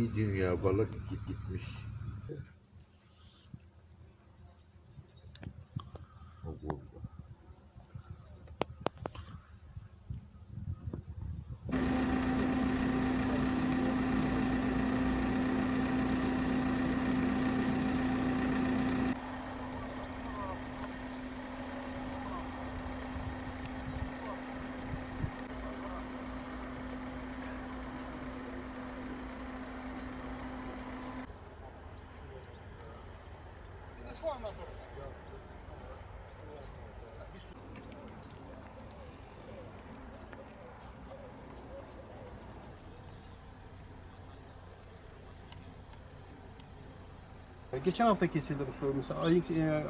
Bir dünya balık git gitmiş. O burada. Geçen hafta kesildi bu su mesela ayın e,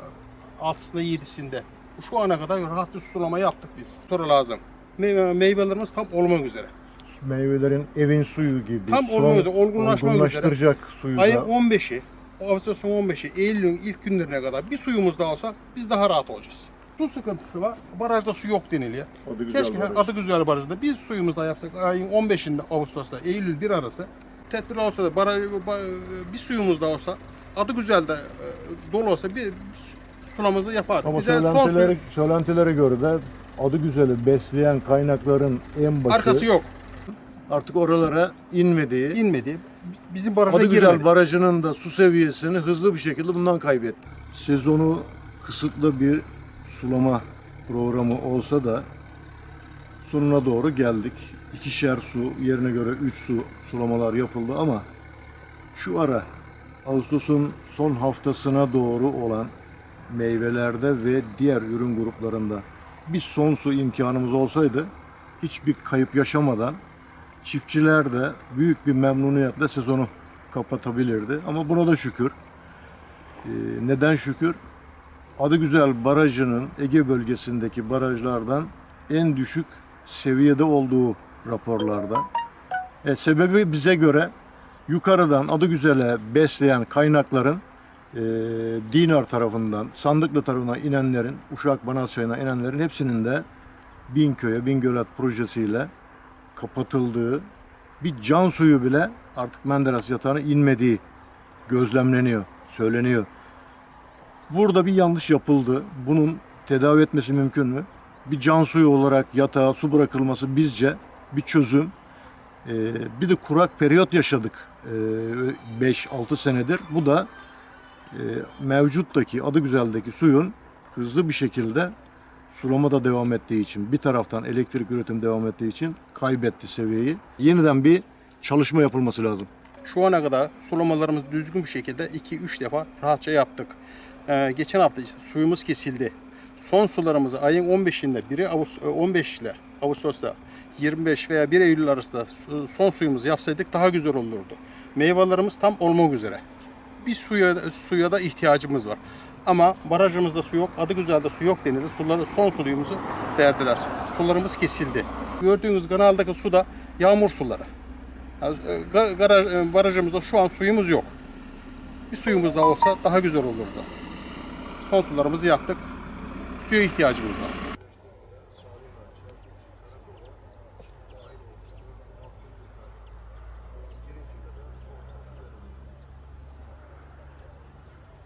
6'sında 7'sinde. Şu ana kadar rahat bir sulama yaptık biz. Sonra lazım. Meyve, meyvelerimiz tam olmak üzere. Meyvelerin evin suyu gibi. Tam olmak üzere, olgunlaşmak olgunlaştıracak suyu Ayın da 15'i, Ağustos'un 15'i, Eylül'ün ilk günlerine kadar bir suyumuz daha olsa biz daha rahat olacağız. Su sıkıntısı var. Barajda su yok deniliyor. Adı güzel Keşke baraj. adı güzel barajda bir suyumuz daha yapsak ayın 15'inde Ağustos'ta Eylül bir arası. Tedbir olsa da baraj, ba- bir suyumuz daha olsa adı güzel de e, dolu olsa bir sulamızı yapar. ama Bize son söylentilere, suyu- söylentilere göre de adı güzeli besleyen kaynakların en başı arkası yok. artık oralara inmediği inmedi. Bizim baraja Adı girmedi. Güzel Barajı'nın da su seviyesini hızlı bir şekilde bundan kaybetti. Sezonu kısıtlı bir sulama programı olsa da sonuna doğru geldik. İkişer su yerine göre 3 su sulamalar yapıldı ama şu ara Ağustos'un son haftasına doğru olan meyvelerde ve diğer ürün gruplarında bir son su imkanımız olsaydı hiçbir kayıp yaşamadan çiftçiler de büyük bir memnuniyetle sezonu kapatabilirdi. Ama buna da şükür. Ee, neden şükür? Adı Güzel Barajı'nın Ege bölgesindeki barajlardan en düşük seviyede olduğu raporlarda. E, sebebi bize göre yukarıdan Adı Güzel'e besleyen kaynakların e, Dinar tarafından, Sandıklı tarafından inenlerin, Uşak Banasçay'ına inenlerin hepsinin de Binköy'e, Bingölet projesiyle kapatıldığı, bir can suyu bile artık Menderes yatağına inmediği gözlemleniyor, söyleniyor. Burada bir yanlış yapıldı. Bunun tedavi etmesi mümkün mü? Bir can suyu olarak yatağa su bırakılması bizce bir çözüm. Ee, bir de kurak periyot yaşadık ee, 5-6 senedir. Bu da e, mevcuttaki, adı güzeldeki suyun hızlı bir şekilde sulama da devam ettiği için, bir taraftan elektrik üretim devam ettiği için kaybetti seviyeyi. Yeniden bir çalışma yapılması lazım. Şu ana kadar sulamalarımız düzgün bir şekilde 2-3 defa rahatça yaptık. Ee, geçen hafta işte suyumuz kesildi. Son sularımızı ayın 15'inde, biri Ağustos, 15 ile Ağustos'ta 25 veya 1 Eylül arasında son suyumuzu yapsaydık daha güzel olurdu. Meyvelerimiz tam olmak üzere. Bir suya, suya da ihtiyacımız var. Ama barajımızda su yok, adı güzelde su yok denildi. Suları, son suyumuzu verdiler. Sularımız kesildi. Gördüğünüz kanaldaki su da yağmur suları. E, e, barajımızda şu an suyumuz yok. Bir suyumuz daha olsa daha güzel olurdu. Son sularımızı yaptık. Suya ihtiyacımız var.